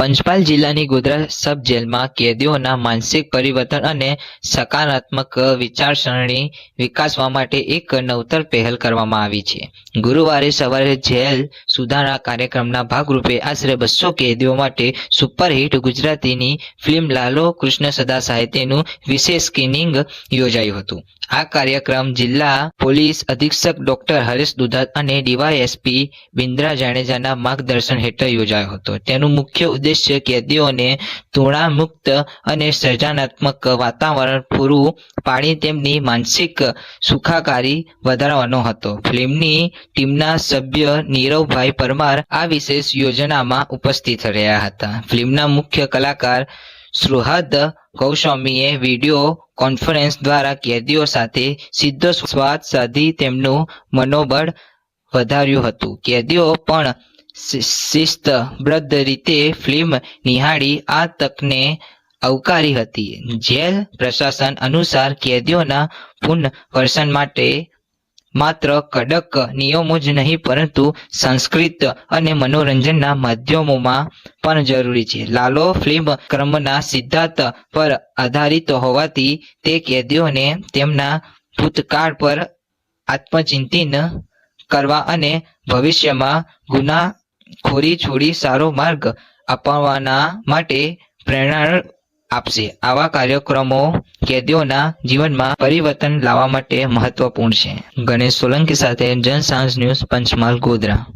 પંચમહાલ જિલ્લાની ગોધરા સબ જેલમાં કેદીઓના માનસિક પરિવર્તન અને સકારાત્મક વિચારસરણી વિકાસવા માટે એક નવતર પહેલ કરવામાં આવી છે. ગુરુવારે સવારે જેલ સુધારા કાર્યક્રમના ભાગરૂપે આશરે બસો કેદીઓ માટે સુપરહિટ ગુજરાતીની ફિલ્મ લાલો કૃષ્ણ સદા સાહિત્યનું વિશેષ સ્ક્રીનિંગ યોજાયું હતું. આ કાર્યક્રમ જિલ્લા પોલીસ અધિક્ષક ડોક્ટર હરેશ દુધાત અને ડીવાયએસપી બિન્દ્રા જાડેજાના માર્ગદર્શન હેઠળ યોજાયો હતો. તેનું મુખ્ય ઉદ્દેશ્ય કેદીઓને તૃણામુક્ત અને સર્જનાત્મક વાતાવરણ પૂરું પાડી તેમની માનસિક સુખાકારી વધારવાનો હતો. ફિલ્મની ટીમના સભ્ય નીરવભાઈ પરમાર આ વિશેષ યોજનામાં ઉપસ્થિત રહ્યા હતા. ફિલ્મના મુખ્ય કલાકાર સુહદ ગૌસ્વામીએ વીડિયો કોન્ફરન્સ દ્વારા કેદીઓ સાથે સીધો સ્વાદ સાધી તેમનું મનોબળ વધાર્યું હતું. કેદીઓ પણ શિસ્તબદ્ધ રીતે ફિલ્મ નિહાળી આ તકને આવકારી હતી. જેલ પ્રશાસન અનુસાર કેદીઓના પુનર્વસન માટે માત્ર કડક નિયમો જ નહીં, પરંતુ સંસ્કૃત અને મનોરંજનના માધ્યમોમાં પણ જરૂરી છે. લાલો ફિલ્મ ક્રમના સિદ્ધાંત પર આધારિત હોવાથી તે કેદીઓને તેમના ભૂતકાળ પર આત્મચિંતન કરવા અને ભવિષ્યમાં ગુનાખોરી છોડી સારો માર્ગ અપાવવાના માટે પ્રેરણા આપશે. આવા કાર્યક્રમો કેદીઓના જીવનમાં પરિવર્તન લાવવા માટે મહત્વપૂર્ણ છે. ગણેશ સોલંકી સાથે જનસાંજ ન્યૂઝ પંચમહાલ ગોધરા.